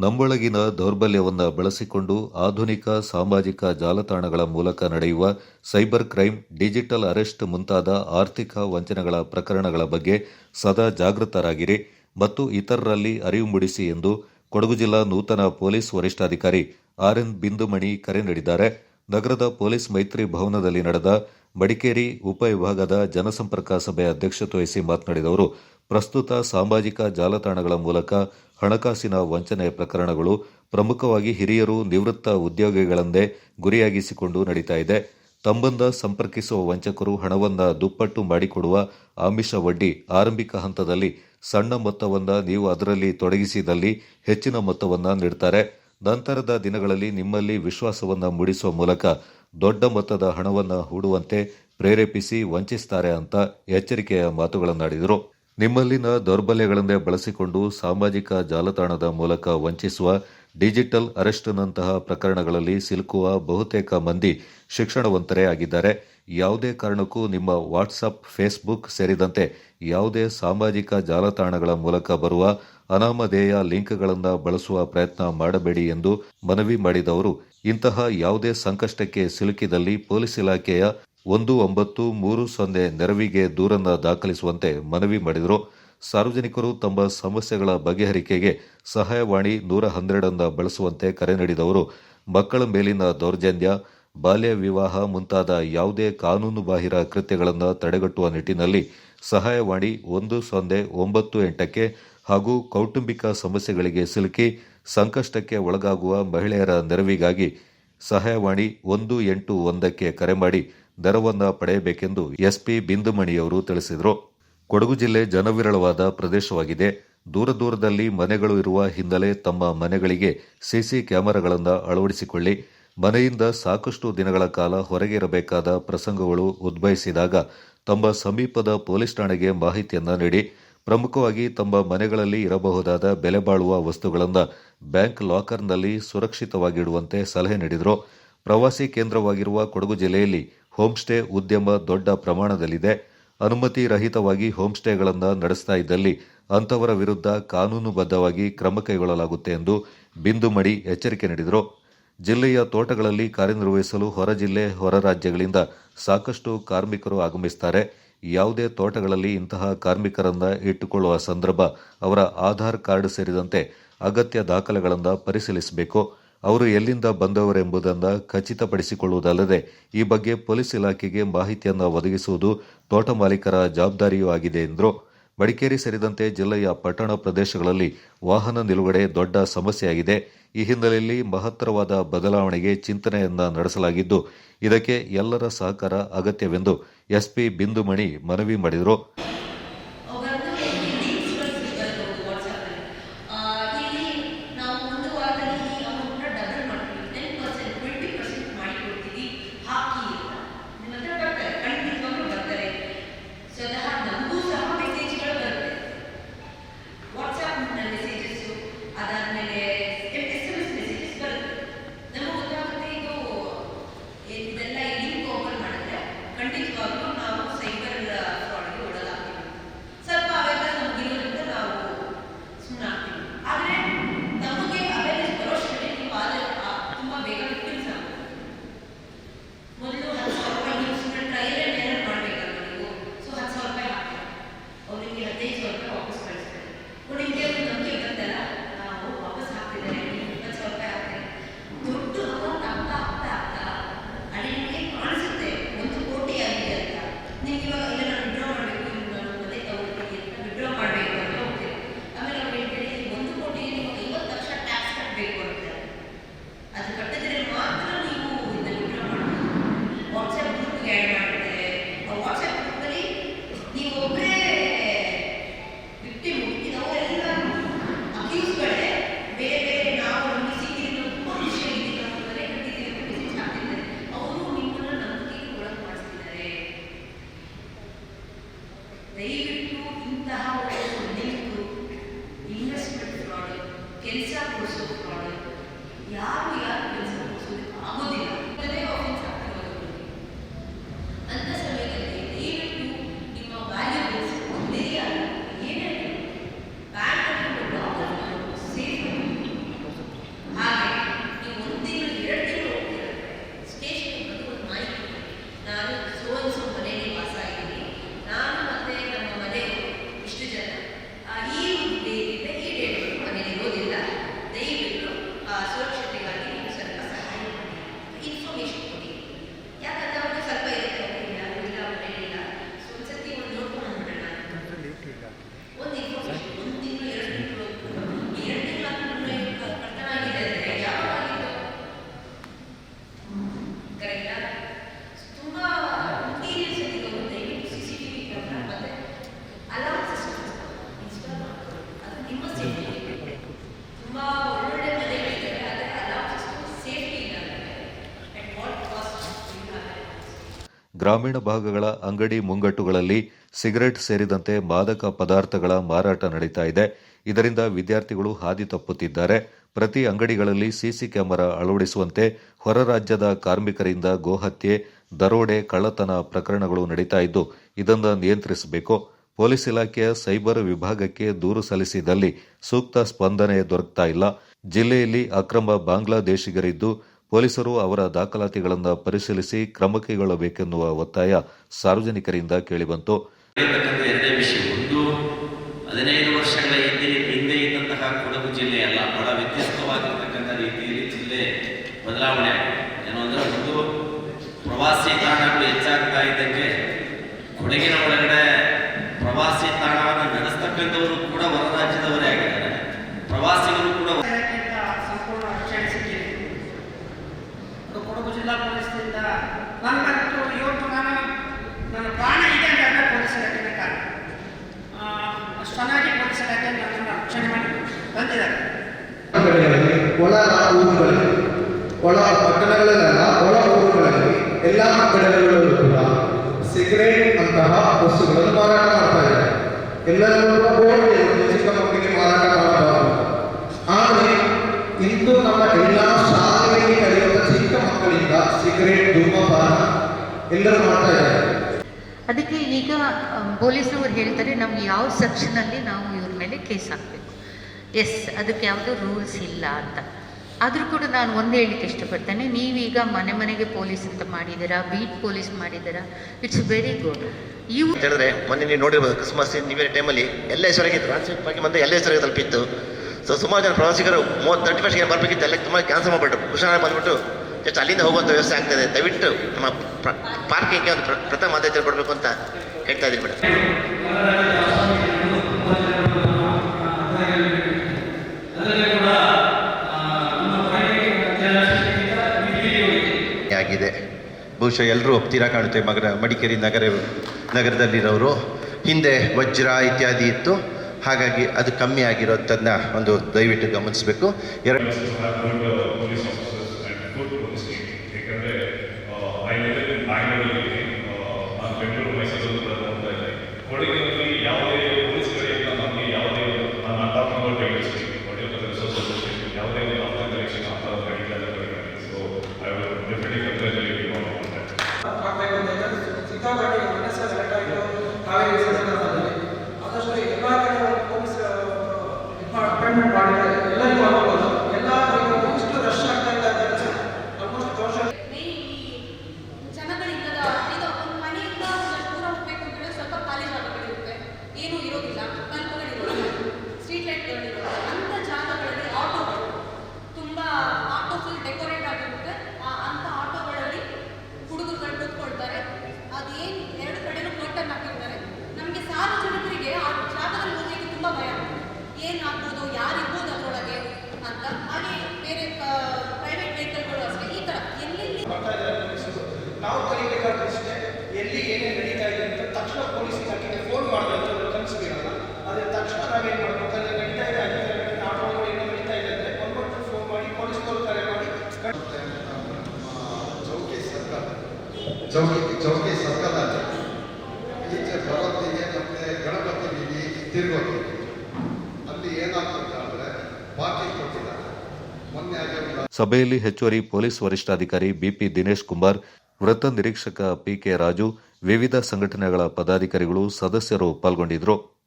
ನಮ್ಮೊಳಗಿನ ದೌರ್ಬಲ್ಯವನ್ನು ಬಳಸಿಕೊಂಡು ಆಧುನಿಕ ಸಾಮಾಜಿಕ ಜಾಲತಾಣಗಳ ಮೂಲಕ ನಡೆಯುವ ಸೈಬರ್ ಕ್ರೈಮ್ ಡಿಜಿಟಲ್ ಅರೆಸ್ಟ್ ಮುಂತಾದ ಆರ್ಥಿಕ ವಂಚನೆಗಳ ಪ್ರಕರಣಗಳ ಬಗ್ಗೆ ಸದಾ ಜಾಗೃತರಾಗಿರಿ ಮತ್ತು ಇತರರಲ್ಲಿ ಅರಿವು ಮೂಡಿಸಿ ಎಂದು ಕೊಡಗು ಜಿಲ್ಲಾ ನೂತನ ಪೊಲೀಸ್ ವರಿಷ್ಠಾಧಿಕಾರಿ ಆರ್ ಎನ್ ಬಿಂದುಮಣಿ ಕರೆ ನೀಡಿದ್ದಾರೆ. ನಗರದ ಪೊಲೀಸ್ ಮೈತ್ರಿ ಭವನದಲ್ಲಿ ನಡೆದ ಮಡಿಕೇರಿ ಉಪವಿಭಾಗದ ಜನಸಂಪರ್ಕ ಸಭೆ ಅಧ್ಯಕ್ಷತೆ ವಹಿಸಿ ಮಾತನಾಡಿದ ಅವರು ಪ್ರಸ್ತುತ ಸಾಮಾಜಿಕ ಜಾಲತಾಣಗಳ ಮೂಲಕ ಹಣಕಾಸಿನ ವಂಚನೆ ಪ್ರಕರಣಗಳು ಪ್ರಮುಖವಾಗಿ ಹಿರಿಯರು ನಿವೃತ್ತ ಉದ್ಯೋಗಿಗಳಂದೇ ಗುರಿಯಾಗಿಸಿಕೊಂಡು ನಡೀತಾ ಇದೆ. ತಮ್ಮನ್ನ ಸಂಪರ್ಕಿಸುವ ವಂಚಕರು ಹಣವನ್ನು ದುಪ್ಪಟ್ಟು ಮಾಡಿಕೊಡುವ ಆಮಿಷ ಒಡ್ಡಿ ಆರಂಭಿಕ ಹಂತದಲ್ಲಿ ಸಣ್ಣ ಮೊತ್ತವನ್ನು ನೀವು ಅದರಲ್ಲಿ ತೊಡಗಿಸಿದಲ್ಲಿ ಹೆಚ್ಚಿನ ಮೊತ್ತವನ್ನು ನೀಡುತ್ತಾರೆ ನಂತರದ ದಿನಗಳಲ್ಲಿ ನಿಮ್ಮಲ್ಲಿ ವಿಶ್ವಾಸವನ್ನು ಮೂಡಿಸುವ ಮೂಲಕ ದೊಡ್ಡ ಮೊತ್ತದ ಹಣವನ್ನು ಹೂಡುವಂತೆ ಪ್ರೇರೇಪಿಸಿ ವಂಚಿಸುತ್ತಾರೆ ಅಂತ ಎಚ್ಚರಿಕೆಯ ಮಾತುಗಳನ್ನಾಡಿದರು. ನಿಮ್ಮಲ್ಲಿನ ದೌರ್ಬಲ್ಯಗಳನ್ನೇ ಬಳಸಿಕೊಂಡು ಸಾಮಾಜಿಕ ಜಾಲತಾಣದ ಮೂಲಕ ವಂಚಿಸುವ ಡಿಜಿಟಲ್ ಅರೆಸ್ಟ್ನಂತಹ ಪ್ರಕರಣಗಳಲ್ಲಿ ಸಿಲುಕುವ ಬಹುತೇಕ ಮಂದಿ ಶಿಕ್ಷಣವಂತರೇ ಆಗಿದ್ದಾರೆ. ಯಾವುದೇ ಕಾರಣಕ್ಕೂ ನಿಮ್ಮ ವಾಟ್ಸಪ್ ಫೇಸ್ಬುಕ್ ಸೇರಿದಂತೆ ಯಾವುದೇ ಸಾಮಾಜಿಕ ಜಾಲತಾಣಗಳ ಮೂಲಕ ಬರುವ ಅನಾಮಧೇಯ ಲಿಂಕ್ಗಳನ್ನು ಬಳಸುವ ಪ್ರಯತ್ನ ಮಾಡಬೇಡಿ ಎಂದು ಮನವಿ ಮಾಡಿದವರು. ಇಂತಹ ಯಾವುದೇ ಸಂಕಷ್ಟಕ್ಕೆ ಸಿಲುಕಿದಲ್ಲಿ ಪೊಲೀಸ್ ಇಲಾಖೆಯ ಒಂದು, ಒಂಬತ್ತು, ಮೂರು, ಸೊನ್ನೆ ನೆರವಿಗೆ ದೂರನ್ನು ದಾಖಲಿಸುವಂತೆ ಮನವಿ ಮಾಡಿದರು. ಸಾರ್ವಜನಿಕರು ತಮ್ಮ ಸಮಸ್ಯೆಗಳ ಬಗೆಹರಿಕೆಗೆ ಸಹಾಯವಾಣಿ ನೂರ ಹನ್ನೆರಡನ್ನು ಬಳಸುವಂತೆ ಕರೆ ನೀಡಿದವರು. ಮಕ್ಕಳ ಮೇಲಿನ ದೌರ್ಜನ್ಯ, ಬಾಲ್ಯ ವಿವಾಹ ಮುಂತಾದ ಯಾವುದೇ ಕಾನೂನುಬಾಹಿರ ಕೃತ್ಯಗಳನ್ನು ತಡೆಗಟ್ಟುವ ನಿಟ್ಟಿನಲ್ಲಿ ಸಹಾಯವಾಣಿ ಒಂದು, ಸೊನ್ನೆ, ಒಂಬತ್ತು, ಎಂಟಕ್ಕೆ ಹಾಗೂ ಕೌಟುಂಬಿಕ ಸಮಸ್ಯೆಗಳಿಗೆ ಸಿಲುಕಿ, ಸಂಕಷ್ಟಕ್ಕೆ ಒಳಗಾಗುವ ಮಹಿಳೆಯರ ನೆರವಿಗಾಗಿ ಸಹಾಯವಾಣಿ ಒಂದು ಎಂಟು ಒಂದಕ್ಕೆ ಕರೆ ಮಾಡಿ ದರವನ್ನು ಪಡೆಯಬೇಕೆಂದು ಎಸ್ಪಿ ಬಿಂದುಮಣಿಯವರು ತಿಳಿಸಿದರು. ಕೊಡಗು ಜಿಲ್ಲೆ ಜನವಿರಳವಾದ ಪ್ರದೇಶವಾಗಿದೆ. ದೂರ ದೂರದಲ್ಲಿ ಮನೆಗಳು ಇರುವ ಹಿನ್ನೆಲೆ ತಮ್ಮ ಮನೆಗಳಿಗೆ ಸಿಸಿ ಕ್ಯಾಮೆರಾಗಳನ್ನು ಅಳವಡಿಸಿಕೊಳ್ಳಿ. ಮನೆಯಿಂದ ಸಾಕಷ್ಟು ದಿನಗಳ ಕಾಲ ಹೊರಗೆ ಇರಬೇಕಾದ ಪ್ರಸಂಗಗಳು ಉದ್ಭವಿಸಿದಾಗ ತಮ್ಮ ಸಮೀಪದ ಪೊಲೀಸ್ ಠಾಣೆಗೆ ಮಾಹಿತಿಯನ್ನು ನೀಡಿ. ಪ್ರಮುಖವಾಗಿ ತಮ್ಮ ಮನೆಗಳಲ್ಲಿ ಇರಬಹುದಾದ ಬೆಲೆ ಬಾಳುವ ವಸ್ತುಗಳನ್ನು ಬ್ಯಾಂಕ್ ಲಾಕರ್ನಲ್ಲಿ ಸುರಕ್ಷಿತವಾಗಿಡುವಂತೆ ಸಲಹೆ ನೀಡಿದರು. ಪ್ರವಾಸಿ ಕೇಂದ್ರವಾಗಿರುವ ಕೊಡಗು ಜಿಲ್ಲೆಯಲ್ಲಿ ಹೋಂಸ್ಟೇ ಉದ್ಯಮ ದೊಡ್ಡ ಪ್ರಮಾಣದಲ್ಲಿದೆ. ಅನುಮತಿ ರಹಿತವಾಗಿ ಹೋಂಸ್ಟೇಗಳನ್ನು ನಡೆಸ್ತಾ ಇದ್ದಲ್ಲಿ ಅಂತವರ ವಿರುದ್ಧ ಕಾನೂನುಬದ್ಧವಾಗಿ ಕ್ರಮ ಕೈಗೊಳ್ಳಲಾಗುತ್ತೆ ಎಂದು ಬಿಂದುಮಡಿ ಎಚ್ಚರಿಕೆ ನೀಡಿದರು. ಜಿಲ್ಲೆಯ ತೋಟಗಳಲ್ಲಿ ಕಾರ್ಯನಿರ್ವಹಿಸಲು ಹೊರ ಜಿಲ್ಲೆ, ಹೊರ ರಾಜ್ಯಗಳಿಂದ ಸಾಕಷ್ಟು ಕಾರ್ಮಿಕರು ಆಗಮಿಸುತ್ತಾರೆ ಯಾವುದೇ ತೋಟಗಳಲ್ಲಿ ಇಂತಹ ಕಾರ್ಮಿಕರನ್ನ ಇಟ್ಟುಕೊಳ್ಳುವ ಸಂದರ್ಭ ಅವರ ಆಧಾರ್ ಕಾರ್ಡ್ ಸೇರಿದಂತೆ ಅಗತ್ಯ ದಾಖಲೆಗಳನ್ನು ಪರಿಶೀಲಿಸಬೇಕು. ಅವರು ಎಲ್ಲಿಂದ ಬಂದವರೆಂಬುದನ್ನು ಖಚಿತಪಡಿಸಿಕೊಳ್ಳುವುದಲ್ಲದೆ ಈ ಬಗ್ಗೆ ಪೊಲೀಸ್ ಇಲಾಖೆಗೆ ಮಾಹಿತಿಯನ್ನು ಒದಗಿಸುವುದು ತೋಟ ಮಾಲೀಕರ ಜವಾಬ್ದಾರಿಯೂ ಆಗಿದೆ ಎಂದರು. ಮಡಿಕೇರಿ ಸೇರಿದಂತೆ ಜಿಲ್ಲೆಯ ಪಟ್ಟಣ ಪ್ರದೇಶಗಳಲ್ಲಿ ವಾಹನ ನಿಲುಗಡೆ ದೊಡ್ಡ ಸಮಸ್ಯೆಯಾಗಿದೆ. ಈ ಹಿನ್ನೆಲೆಯಲ್ಲಿ ಮಹತ್ತರವಾದ ಬದಲಾವಣೆಗೆ ಚಿಂತನೆಯನ್ನ ನಡೆಸಲಾಗಿದ್ದು, ಇದಕ್ಕೆ ಎಲ್ಲರ ಸಹಕಾರ ಅಗತ್ಯವೆಂದು ಎಸ್ಪಿ ಬಿಂದುಮಣಿ ಮನವಿ ಮಾಡಿದರು. ದಯವಿಟ್ಟು ಇಂತಹ ಒಂದು ನಿಂತು ಇನ್ವೆಸ್ಟ್ಮೆಂಟ್ ಫ್ರಾಡ್ ಕೆಲಸ ಕೊಡಿಸೋ ಫ್ರಾಡ್ ಯಾರು ಯಾರು ಸುರಕ್ಷತೆಗಾಗಿ ಸ್ವಲ್ಪ ಇನ್ಫಾರ್ಮೇಷನ್ ಕೊಡಿ. ಯಾಕಂದ್ರೆ ಸ್ವಲ್ಪ ಇರುತ್ತೆ ಇಲ್ಲ ಇಲ್ಲ ಇಲ್ಲ ಸೊ ಒಂದ್ಸತಿ ನೋಡ್ಕೊಂಡು ಬಿಡೋಣ. ಒಂದು ಇನ್ಫಾರ್ಮೇಷನ್ ಒಂದು ತಿಂಗಳು ಎರಡು ತಿಂಗಳು ಎರಡು ಆಗಿದೆ ಅಂದರೆ ಯಾವಾಗ ಗ್ರಾಮೀಣ ಭಾಗಗಳ ಅಂಗಡಿ ಮುಂಗಟ್ಟುಗಳಲ್ಲಿ ಸಿಗರೆಟ್ ಸೇರಿದಂತೆ ಮಾದಕ ಪದಾರ್ಥಗಳ ಮಾರಾಟ ನಡೀತಾ ಇದೆ. ಇದರಿಂದ ವಿದ್ಯಾರ್ಥಿಗಳು ಹಾದಿ ತಪ್ಪುತ್ತಿದ್ದಾರೆ. ಪ್ರತಿ ಅಂಗಡಿಗಳಲ್ಲಿ ಸಿಸಿ ಕ್ಯಾಮೆರಾ ಅಳವಡಿಸುವಂತೆ ಹೊರ ರಾಜ್ಯದ ಕಾರ್ಮಿಕರಿಂದ ಗೋಹತ್ಯೆ, ದರೋಡೆ, ಕಳ್ಳತನ ಪ್ರಕರಣಗಳು ನಡೀತಾ ಇದ್ದು, ಇದನ್ನು ನಿಯಂತ್ರಿಸಬೇಕು. ಪೊಲೀಸ್ ಇಲಾಖೆಯ ಸೈಬರ್ ವಿಭಾಗಕ್ಕೆ ದೂರು ಸಲ್ಲಿಸಿದಲ್ಲಿ ಸೂಕ್ತ ಸ್ಪಂದನೆ ದೊರಕ್ತಾ ಇಲ್ಲ. ಜಿಲ್ಲೆಯಲ್ಲಿ ಅಕ್ರಮ ಬಾಂಗ್ಲಾದೇಶಿಗರಿದ್ದು ಪೊಲೀಸರು ಅವರ ದಾಖಲಾತಿಗಳನ್ನು ಪರಿಶೀಲಿಸಿ ಕ್ರಮ ಕೈಗೊಳ್ಳಬೇಕೆನ್ನುವ ಒತ್ತಾಯ ಸಾರ್ವಜನಿಕರಿಂದ ಕೇಳಿಬಂತು. ಹದಿನೈದು ವರ್ಷಗಳ ಹಿಂದೆ ಹಿಂದೆ ಇದ್ದಂತಹ ಕೊಡಗು ಬಹಳ ವ್ಯತ್ಯಸ್ತವಾಗಿರ್ತಕ್ಕಂಥ ರೀತಿಯಲ್ಲಿ ಜಿಲ್ಲೆ ಬದಲಾವಣೆ ಏನು ಅಂದರೆ ಒಂದು ಪ್ರವಾಸಿ ತಾಣಗಳು ಹೆಚ್ಚಾಗ್ತಾ ಇದ್ದಂಗೆ ಕೊಡಗಿನ ಒಳಗಡೆ ಪ್ರವಾಸಿ ತಾಣವನ್ನು ನಡೆಸ್ತಕ್ಕಂಥವರು ಕೂಡ ಹೊರ ರಾಜ್ಯದವರೇ ಆಗಿದ್ದಾರೆ ಪ್ರವಾಸಿಗರು ಕೂಡ ಇದಕ್ಕಿಂತ ಸಂಪೂರ್ಣ ರಕ್ಷಣೆ ಸಿಕ್ಕಿದೆ ಅದು ಕೊಡಗು ಜಿಲ್ಲಾ ಪೊಲೀಸ್ನಿಂದ ನನಗಂತೂ ಇವತ್ತು ನಾನು ನನ್ನ ಪ್ರಾಣ ಇದೆ ಅಂತ ಹೇಳಿ ಪೊಲೀಸ್ ಇಲಾಖೆನ ಕಾರಣ ಆ, ಅಷ್ಟು ಚೆನ್ನಾಗಿ ಪೊಲೀಸ್ ಇಲಾಖೆ ನನ್ನನ್ನು ರಕ್ಷಣೆ ಮಾಡಿ ಬಂದಿದ್ದಾರೆ ಕಡೆಗಳಲ್ಲಿ ಒಳ ಊರುಗಳಲ್ಲಿ ಒಳ ಪಟ್ಟಣಗಳಲ್ಲ ಒಳ ಊರುಗಳಲ್ಲಿ ಎಲ್ಲ ಕಡೆಗಳಲ್ಲೂ ಕೂಡ ಸಿಗರೇಟ್ ಅಂತಹ ವಸ್ತುಗಳನ್ನು ಮಾರಾಟ ಮಾಡ್ತಾ ಇದ್ದಾರೆ ಎಲ್ಲರೂ ಬೋರ್ಡ್ ಚಿಕ್ಕ ಮಕ್ಕಳಿಗೆ ಮಾರಾಟ ಮಾಡಬಾರದು ಆದರೆ ಇಂದು ನಮ್ಮ ಎಲ್ಲ ಶಾಲೆಯಲ್ಲಿ ಕಲಿಯುವ ಚಿಕ್ಕ ಮಕ್ಕಳಿಂದ ಸಿಗರೇಟ್ ಧೂಮಪಾನ ಎಲ್ಲರೂ ಮಾಡ್ತಾ ಇದ್ದಾರೆ ಅದಕ್ಕೆ ಈಗ ಪೊಲೀಸ್ನವರು ಹೇಳ್ತಾರೆ, ನಮ್ಗೆ ಯಾವ ಸೆಕ್ಷನಲ್ಲಿ ನಾವು ಇವ್ರ ಮೇಲೆ ಕೇಸ್ ಹಾಕಬೇಕು. ಎಸ್, ಅದಕ್ಕೆ ಯಾವುದೂ ರೂಲ್ಸ್ ಇಲ್ಲ ಅಂತ. ಆದರೂ ಕೂಡ ನಾನು ಒಂದು ಹೇಳಲಿಕ್ಕೆ ಇಷ್ಟಪಡ್ತೇನೆ, ನೀವೀಗ ಮನೆ ಮನೆಗೆ ಪೊಲೀಸ್ ಅಂತ ಮಾಡಿದ್ದೀರಾ, ಬೀಟ್ ಪೊಲೀಸ್ ಮಾಡಿದ್ದೀರಾ ಇಟ್ಸ್ ವೆರಿ ಗುಡ್ ಇವು ಹೇಳಿದ್ರೆ, ಮೊನ್ನೆ ನೀವು ನೋಡಿರ್ಬೋದು ಕ್ರಿಸ್ಮಸ್ ಇಯರ್ ಟೈಮಲ್ಲಿ ಎಲ್ಲ ಹೆಸರಾಗಿತ್ತು. ಟ್ರಾನ್ಸ್ಲೇಟ್ ಬಗ್ಗೆ ಬಂದು ಎಲ್ಲ ಹೆಸರಾಗಿ ತಲುಪಿತ್ತು ಸೊ ಸುಮಾರು ಜನ ಪ್ರವಾಸಿಗರು ಮೂವತ್ತು ತರ್ಟಿ ಫಸ್ಟ್ಗೆ ಬರಬೇಕಿತ್ತು ಎಲ್ಲ ತುಂಬ ಕ್ಯಾನ್ಸಲ್ ಮಾಡಿಬಿಟ್ಟು ಹುಷಾರಾಗಿ ಬಂದ್ಬಿಟ್ಟು ಜಸ್ಟ್ ಅಲ್ಲಿಂದ ಹೋಗುವಂಥ ವ್ಯವಸ್ಥೆ ಆಗ್ತದೆ ದಯವಿಟ್ಟು ನಮ್ಮ ಪಾರ್ಕಿಂಗ್ಗೆ ಒಂದು ಪ್ರ- ಪ್ರಥಮ ಆದ್ಯತೆ ಕೊಡಬೇಕು ಅಂತ ಹೇಳ್ತಾ ಇದ್ದೀನಿ ಮೇಡಮ್ ಆಗಿದೆ. ಬಹುಶಃ ಎಲ್ಲರೂ ಒಪ್ತೀರಾ ಕಾಣುತ್ತೆ ಮಗರ ಮಡಿಕೇರಿ ನಗರ, ನಗರದಲ್ಲಿರೋರು. ಹಿಂದೆ ವಜ್ರ ಇತ್ಯಾದಿ ಇತ್ತು. ಹಾಗಾಗಿ ಅದು ಕಮ್ಮಿ ಆಗಿರೋದನ್ನ ಒಂದು ದಯವಿಟ್ಟು ಗಮನಿಸಬೇಕು. ಎರಡು muito bom ಅಲ್ಲಿ ಏನಾಗ್ತದೆ ಕೊಟ್ಟಿದ್ದಾರೆ. ಮೊನ್ನೆ ಸಭೆಯಲ್ಲಿ ಹೆಚ್ಚುವರಿ ಪೊಲೀಸ್ ವರಿಷ್ಠಾಧಿಕಾರಿ ಬಿಪಿ ದಿನೇಶ್ ಕುಮಾರ್ ವೃತ್ತ ನಿರೀಕ್ಷಕ ಪಿಕೆ ರಾಜು, ವಿವಿಧ ಸಂಘಟನೆಗಳ ಪದಾಧಿಕಾರಿಗಳು, ಸದಸ್ಯರು ಪಾಲ್ಗೊಂಡಿದ್ದರು.